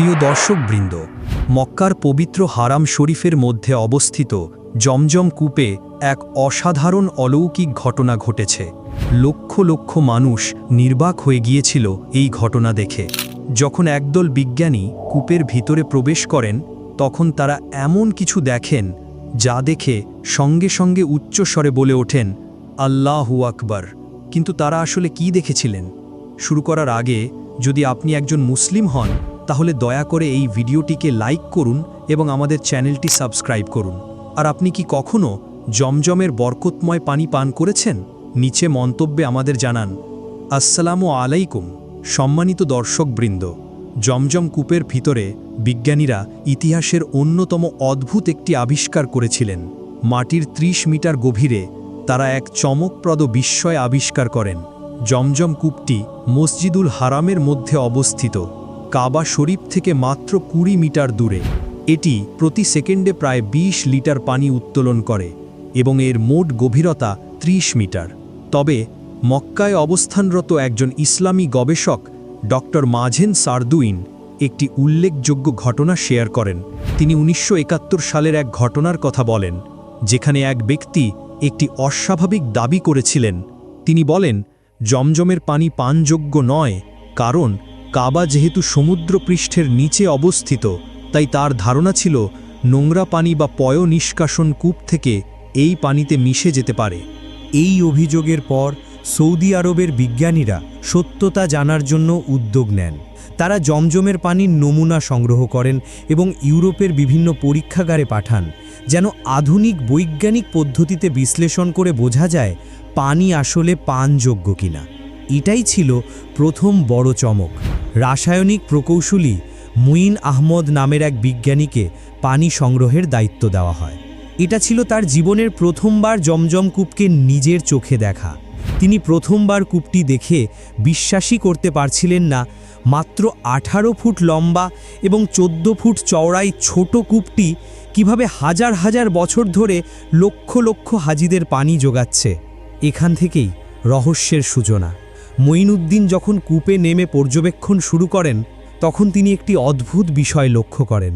প্রিয় দর্শকবৃন্দ, মক্কার পবিত্র হারাম শরীফের মধ্যে অবস্থিত জমজম কূপে এক অসাধারণ অলৌকিক ঘটনা ঘটেছে। লক্ষ লক্ষ মানুষ নির্বাক হয়ে গিয়েছিল এই ঘটনা দেখে। যখন একদল বিজ্ঞানী কূপের ভিতরে প্রবেশ করেন, তখন তারা এমন কিছু দেখেন যা দেখে সঙ্গে সঙ্গে উচ্চস্বরে বলে ওঠেন, আল্লাহু আকবার। কিন্তু তারা আসলে কি দেখেছিলেন? শুরু করার আগে যদি আপনি একজন মুসলিম হন তাহলে দয়া করে এই ভিডিওটিকে লাইক করুন এবং আমাদের চ্যানেলটি সাবস্ক্রাইব করুন। আর আপনি কি কখনও জমজমের বরকতময় পানি পান করেছেন? নিচে মন্তব্যে আমাদের জানান। আসসালামু আলাইকুম, সম্মানিত দর্শকবৃন্দ। জমজম কূপের ভিতরে বিজ্ঞানীরা ইতিহাসের অন্যতম অদ্ভুত একটি আবিষ্কার করেছিলেন। মাটির ৩০ মিটার গভীরে তারা এক চমকপ্রদ বিস্ময় আবিষ্কার করেন। জমজম কূপটি মসজিদুল হারামের মধ্যে অবস্থিত। কাবা শরীফ থেকে মাত্র কুড়ি মিটার দূরে। এটি প্রতি সেকেন্ডে প্রায় ২০ লিটার পানি উত্তোলন করে এবং এর মোট গভীরতা ৩০ মিটার। তবে মক্কায় অবস্থানরত একজন ইসলামী গবেষক ডক্টর মাঝেন সারদুইন, একটি উল্লেখযোগ্য ঘটনা শেয়ার করেন। তিনি উনিশশো একাত্তর সালের এক ঘটনার কথা বলেন, যেখানে এক ব্যক্তি একটি অস্বাভাবিক দাবি করেছিলেন। তিনি বলেন, জমজমের পানি পানযোগ্য নয়, কারণ কাবা যেহেতু সমুদ্র পৃষ্ঠের নিচে অবস্থিত, তাই তার ধারণা ছিল নোংরা পানি বা পয় নিষ্কাশন কূপ থেকে এই পানিতে মিশে যেতে পারে। এই অভিযোগের পর সৌদি আরবের বিজ্ঞানীরা সত্যতা জানার জন্য উদ্যোগ নেন। তারা জমজমের পানির নমুনা সংগ্রহ করেন এবং ইউরোপের বিভিন্ন পরীক্ষাগারে পাঠান, যেন আধুনিক বৈজ্ঞানিক পদ্ধতিতে বিশ্লেষণ করে বোঝা যায় পানি আসলে পানযোগ্য কিনা। এটাই ছিল প্রথম বড় চমক। রাসায়নিক প্রকৌশলী মুইন আহমদ নামের এক বিজ্ঞানীকে পানি সংগ্রহের দায়িত্ব দেওয়া হয়। এটা ছিল তার জীবনের প্রথমবার জমজম কূপকে নিজের চোখে দেখা। তিনি প্রথমবার কূপটি দেখে বিশ্বাসই করতে পারছিলেন না, মাত্র আঠারো ফুট লম্বা এবং চোদ্দ ফুট চওড়াই ছোট কূপটি কীভাবে হাজার হাজার বছর ধরে লক্ষ লক্ষ হাজিদের পানি যোগাচ্ছে, এখান থেকেই রহস্যের সূচনা। মঈনুদ্দিন যখন কূপে নেমে পর্যবেক্ষণ শুরু করেন, তখন তিনি একটি অদ্ভুত বিষয় লক্ষ্য করেন।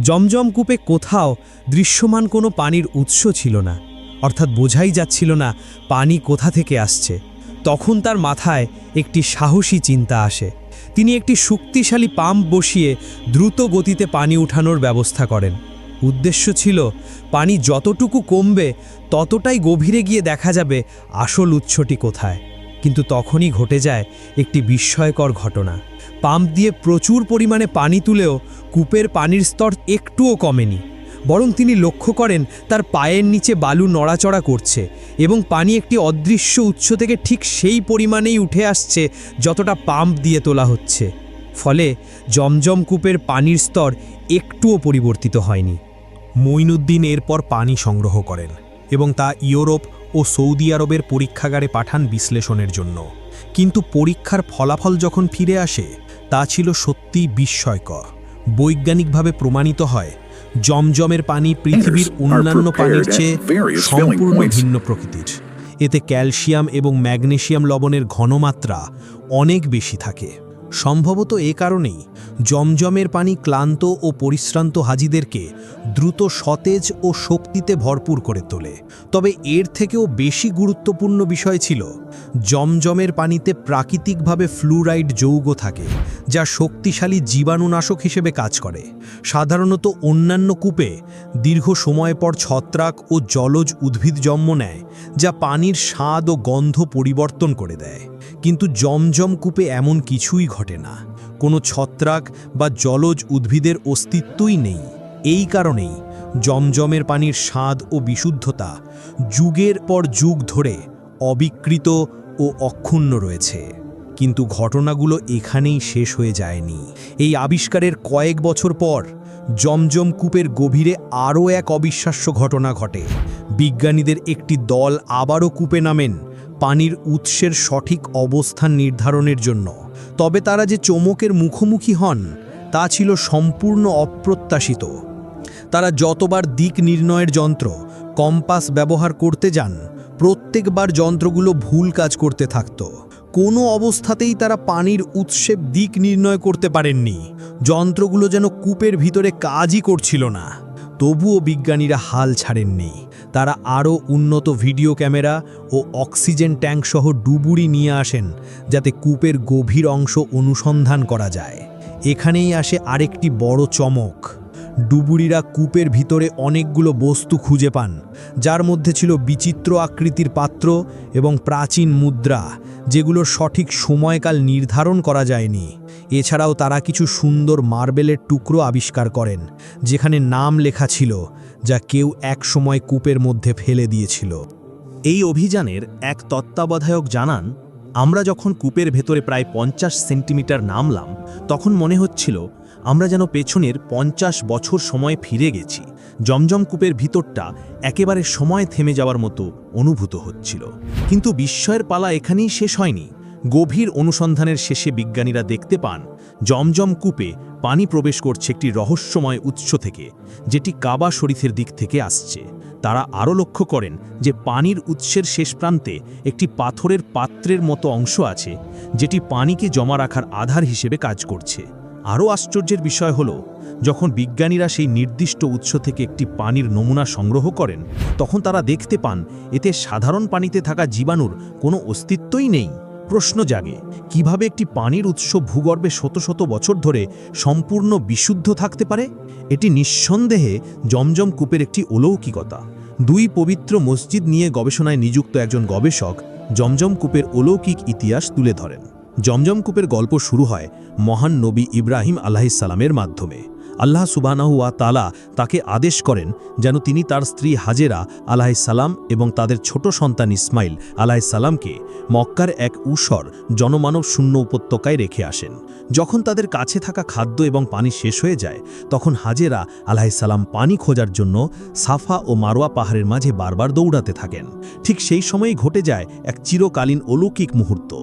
জমজম কূপে কোথাও দৃশ্যমান কোনো পানির উৎস ছিল না, অর্থাৎ বোঝাই যাচ্ছিল না পানি কোথা থেকে আসছে। তখন তার মাথায় একটি সাহসী চিন্তা আসে। তিনি একটি শক্তিশালী পাম্প বসিয়ে দ্রুত গতিতে পানি উঠানোর ব্যবস্থা করেন। উদ্দেশ্য ছিল, পানি যতটুকু কমবে, ততটাই গভীরে গিয়ে দেখা যাবে আসল উৎসটি কোথায়। কিন্তু তখনই ঘটে যায় একটি বিস্ময়কর ঘটনা। পাম্প দিয়ে প্রচুর পরিমাণে পানি তুলেও কূপের পানির স্তর একটুও কমেনি। বরং তিনি লক্ষ্য করেন তার পায়ের নিচে বালু নড়াচড়া করছে এবং পানি একটি অদৃশ্য উৎস থেকে ঠিক সেই পরিমাণেই উঠে আসছে যতটা পাম্প দিয়ে তোলা হচ্ছে। ফলে জমজম কূপের পানির স্তর একটুও পরিবর্তিত হয়নি। মইনুদ্দিন এরপর পানি সংগ্রহ করেন এবং তা ইউরোপ ও সৌদি আরবের পরীক্ষাগারে পাঠান বিশ্লেষণের জন্য। কিন্তু পরীক্ষার ফলাফল যখন ফিরে আসে তা ছিল সত্যি বিস্ময়কর। বৈজ্ঞানিকভাবে প্রমাণিত হয় জমজমের পানি পৃথিবীর অন্যান্য পানির চেয়ে সম্পূর্ণ ভিন্ন প্রকৃতির। এতে ক্যালসিয়াম এবং ম্যাগনেশিয়াম লবণের ঘনমাত্রা অনেক বেশি থাকে। সম্ভবত এ কারণেই জমজমের পানি ক্লান্ত ও পরিশ্রান্ত হাজিদেরকে দ্রুত সতেজ ও শক্তিতে ভরপুর করে তোলে। তবে এর থেকেও বেশি গুরুত্বপূর্ণ বিষয় ছিল, জমজমের পানিতে প্রাকৃতিকভাবে ফ্লুরাইড যৌগ থাকে, যা শক্তিশালী জীবাণুনাশক হিসেবে কাজ করে। সাধারণত অন্যান্য কূপে দীর্ঘ সময় পর ছত্রাক ও জলজ উদ্ভিদ জন্ম নেয়, যা পানির স্বাদ ও গন্ধ পরিবর্তন করে দেয়। কিন্তু জমজম কূপে এমন কিছুই ঘটে না। কোনো ছত্রাক বা জলজ উদ্ভিদের অস্তিত্বই নেই। এই কারণেই জমজমের পানির স্বাদ ও বিশুদ্ধতা যুগের পর যুগ ধরে অবিকৃত ও অক্ষুণ্ণ রয়েছে। কিন্তু ঘটনাগুলো এখানেই শেষ হয়ে যায়নি। এই আবিষ্কারের কয়েক বছর পর জমজম কূপের গভীরে আরও এক অবিশ্বাস্য ঘটনা ঘটে। বিজ্ঞানীদের একটি দল আবারও কূপে নামেন পানির উৎসের সঠিক অবস্থান নির্ধারণের জন্য। তবে তারা যে চমকের মুখোমুখি হন, তা ছিল সম্পূর্ণ অপ্রত্যাশিত। তারা যতবার দিক নির্ণয়ের যন্ত্র, কম্পাস ব্যবহার করতে যান, প্রত্যেকবার যন্ত্রগুলো ভুল কাজ করতে থাকত। কোনো অবস্থাতেই তারা পানির উৎসের দিক নির্ণয় করতে পারেননি। যন্ত্রগুলো যেন কূপের ভিতরে কাজই করছিল না। তবুও বিজ্ঞানীরা হাল ছাড়েননি। তারা আরও উন্নত ভিডিও ক্যামেরা ও অক্সিজেন ট্যাঙ্ক সহ ডুবুরি নিয়ে আসেন, যাতে কূপের গভীর অংশ অনুসন্ধান করা যায়। এখানেই আসে আরেকটি বড় চমক। ডুবুরিরা কূপের ভিতরে অনেকগুলো বস্তু খুঁজে পান, যার মধ্যে ছিল বিচিত্র আকৃতির পাত্র এবং প্রাচীন মুদ্রা যেগুলোর সঠিক সময়কাল নির্ধারণ করা যায়নি। এছাড়াও তারা কিছু সুন্দর মার্বেলের টুকরো আবিষ্কার করেন, যেখানে নাম লেখা ছিল যা কেউ এক সময় কূপের মধ্যে ফেলে দিয়েছিল। এই অভিযানের এক তত্ত্বাবধায়ক জানান, আমরা যখন কূপের ভেতরে প্রায় পঞ্চাশ সেন্টিমিটার নামলাম, তখন মনে হচ্ছিল আমরা যেন পেছনের পঞ্চাশ বছর সময় ফিরে গেছি। জমজম কূপের ভিতরটা একেবারে সময় থেমে যাওয়ার মতো অনুভূত হচ্ছিল। কিন্তু বিস্ময়ের পালা এখানেই শেষ হয়নি। গভীর অনুসন্ধানের শেষে বিজ্ঞানীরা দেখতে পান, জমজম কূপে পানি প্রবেশ করছে একটি রহস্যময় উৎস থেকে, যেটি কাবা শরীফের দিক থেকে আসছে। তারা আরও লক্ষ্য করেন যে পানির উৎসের শেষ প্রান্তে একটি পাথরের পাত্রের মতো অংশ আছে, যেটি পানিকে জমা রাখার আধার হিসেবে কাজ করছে। আরও আশ্চর্যের বিষয় হল, যখন বিজ্ঞানীরা সেই নির্দিষ্ট উৎস থেকে একটি পানির নমুনা সংগ্রহ করেন, তখন তারা দেখতে পান, এতে সাধারণ পানিতে থাকা জীবাণুর কোনো অস্তিত্বই নেই। প্রশ্ন জাগে, কীভাবে একটি পানির উৎস ভূগর্ভে শত শত বছর ধরে সম্পূর্ণ বিশুদ্ধ থাকতে পারে? এটি নিঃসন্দেহে জমজম কূপের একটি অলৌকিকতা। দুই পবিত্র মসজিদ নিয়ে গবেষণায় নিযুক্ত একজন গবেষক জমজম কূপের অলৌকিক ইতিহাস তুলে ধরেন। জমজম কূপের গল্প শুরু হয় মহান নবী ইব্রাহিম আলাহিসাল্লামের মাধ্যমে। আল্লাহ সুবানাহুয়া তালা তাকে আদেশ করেন যেন তিনি তার স্ত্রী হাজেরা আলাহিসাল্লাম এবং তাদের ছোট সন্তান ইসমাইল আলাহিসাল্লামকে মক্কার এক উসর জনমানব শূন্য উপত্যকায় রেখে আসেন। যখন তাদের কাছে থাকা খাদ্য এবং পানি শেষ হয়ে যায়, তখন হাজেরা আলাহিসাল্লাম পানি খোঁজার জন্য সাফা ও মারোয়া পাহাড়ের মাঝে বারবার দৌড়াতে থাকেন। ঠিক সেই সময়েই ঘটে যায় এক চিরকালীন অলৌকিক মুহূর্ত।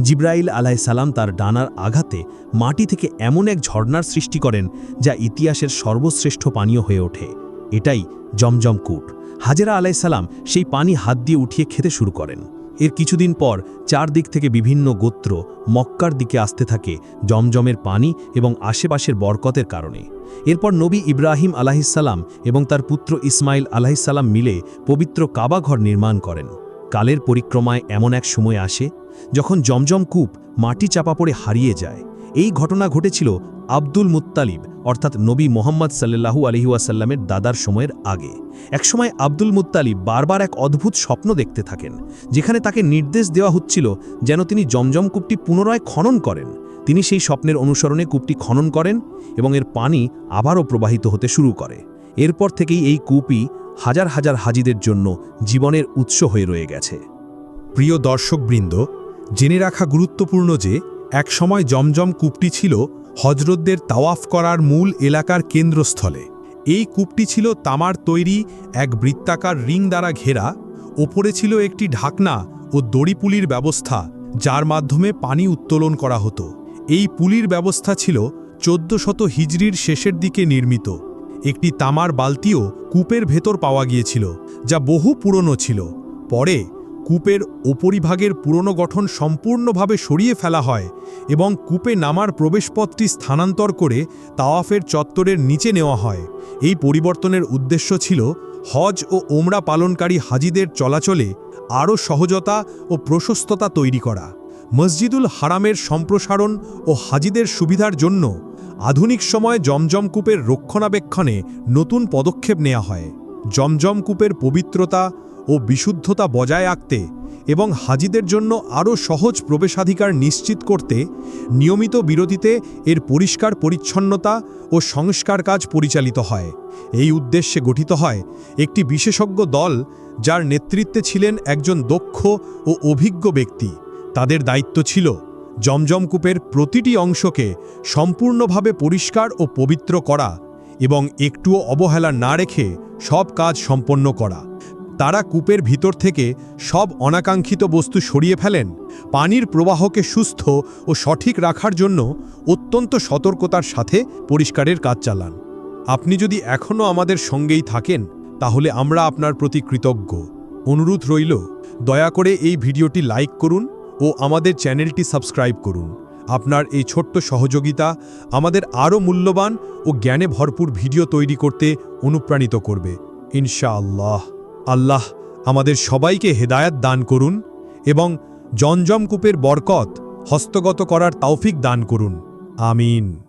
জিব্রাইল আলাহিসাল্লাম তার ডানার আঘাতে মাটি থেকে এমন এক ঝর্ণার সৃষ্টি করেন যা ইতিহাসের সর্বশ্রেষ্ঠ পানীয় হয়ে ওঠে। এটাই জমজম কূট। হাজেরা আলাইসাল্লাম সেই পানি হাত দিয়ে উঠিয়ে খেতে শুরু করেন। এর কিছুদিন পর চারদিক থেকে বিভিন্ন গোত্র মক্কার দিকে আসতে থাকে জমজমের পানি এবং আশেপাশের বরকতের কারণে। এরপর নবী ইব্রাহিম আলাহিসাল্লাম এবং তার পুত্র ইসমাইল আলাহিসাল্লাম মিলে পবিত্র কাবাঘর নির্মাণ করেন। কালের পরিক্রমায় এমন এক সময় আসে, যখন জমজম কূপ মাটি চাপা পড়ে হারিয়ে যায়। এই ঘটনা ঘটেছিল আব্দুল মুত্তালিব, অর্থাৎ নবী মোহাম্মদ সাল্লাহু আলহিউসাল্লামের দাদার সময়ের আগে। একসময় আব্দুল মুত্তালিব বারবার এক অদ্ভুত স্বপ্ন দেখতে থাকেন, যেখানে তাকে নির্দেশ দেওয়া হচ্ছিল যেন তিনি জমজম কূপটি পুনরায় খনন করেন। তিনি সেই স্বপ্নের অনুসরণে কূপটি খনন করেন এবং এর পানি আবারও প্রবাহিত হতে শুরু করে। এরপর থেকেই এই কূপই হাজার হাজার হাজিদের জন্য জীবনের উৎস হয়ে রয়ে গেছে। প্রিয় দর্শকবৃন্দ, জেনে রাখা গুরুত্বপূর্ণ যে, একসময় জমজম কূপটি ছিল হজরতদের তাওয়াফ করার মূল এলাকার কেন্দ্রস্থলে। এই কূপটি ছিল তামার তৈরি এক বৃত্তাকার রিং দ্বারা ঘেরা, ওপরে ছিল একটি ঢাকনা ও দড়ি পুলির ব্যবস্থা, যার মাধ্যমে পানি উত্তোলন করা হতো। এই পুলির ব্যবস্থা ছিল চোদ্দ শত হিজড়ির শেষের দিকে নির্মিত। একটি তামার বালতিও কূপের ভেতর পাওয়া গিয়েছিল, যা বহু পুরনো ছিল। পরে কূপের ওপরিভাগের পুরনো গঠন সম্পূর্ণভাবে সরিয়ে ফেলা হয় এবং কূপে নামার প্রবেশপথটি স্থানান্তর করে তাওয়াফের চত্বরের নিচে নেওয়া হয়। এই পরিবর্তনের উদ্দেশ্য ছিল হজ ও ওমরা পালনকারী হাজিদের চলাচলে আরও সহজতা ও প্রশস্ততা তৈরি করা। মসজিদুল হারামের সম্প্রসারণ ও হাজিদের সুবিধার জন্য আধুনিক সময়ে জমজমকূপের রক্ষণাবেক্ষণে নতুন পদক্ষেপ নেওয়া হয়। জমজমকূপের পবিত্রতা ও বিশুদ্ধতা বজায় রাখতে এবং হাজিদের জন্য আরও সহজ প্রবেশাধিকার নিশ্চিত করতে নিয়মিত বিরতিতে এর পরিষ্কার পরিচ্ছন্নতা ও সংস্কার কাজ পরিচালিত হয়। এই উদ্দেশ্যে গঠিত হয় একটি বিশেষজ্ঞ দল যার নেতৃত্বে ছিলেন একজন দক্ষ ও অভিজ্ঞ ব্যক্তি। তাদের দায়িত্ব ছিল জমজম কূপের প্রতিটি অংশকে সম্পূর্ণভাবে পরিষ্কার ও পবিত্র করা এবং একটুও অবহেলা না রেখে সব কাজ সম্পন্ন করা। তারা কূপের ভিতর থেকে সব অনাকাঙ্ক্ষিত বস্তু সরিয়ে ফেলেন, পানির প্রবাহকে সুস্থ ও সঠিক রাখার জন্য অত্যন্ত সতর্কতার সাথে পরিষ্কারের কাজ চালান। আপনি যদি এখনও আমাদের সঙ্গেই থাকেন, তাহলে আমরা আপনার প্রতি কৃতজ্ঞ। অনুরোধ রইল, দয়া করে এই ভিডিওটি লাইক করুন ও আমাদের চ্যানেলটি সাবস্ক্রাইব করুন। আপনার এই ছোট্ট সহযোগিতা আমাদের আরও মূল্যবান ও জ্ঞানে ভরপুর ভিডিও তৈরি করতে অনুপ্রাণিত করবে। ইনশাআল্লাহ। আল্লাহ আমাদের সবাইকে হেদায়াত দান করুন এবং জমজমকূপের বরকত হস্তগত করার তৌফিক দান করুন। আমিন।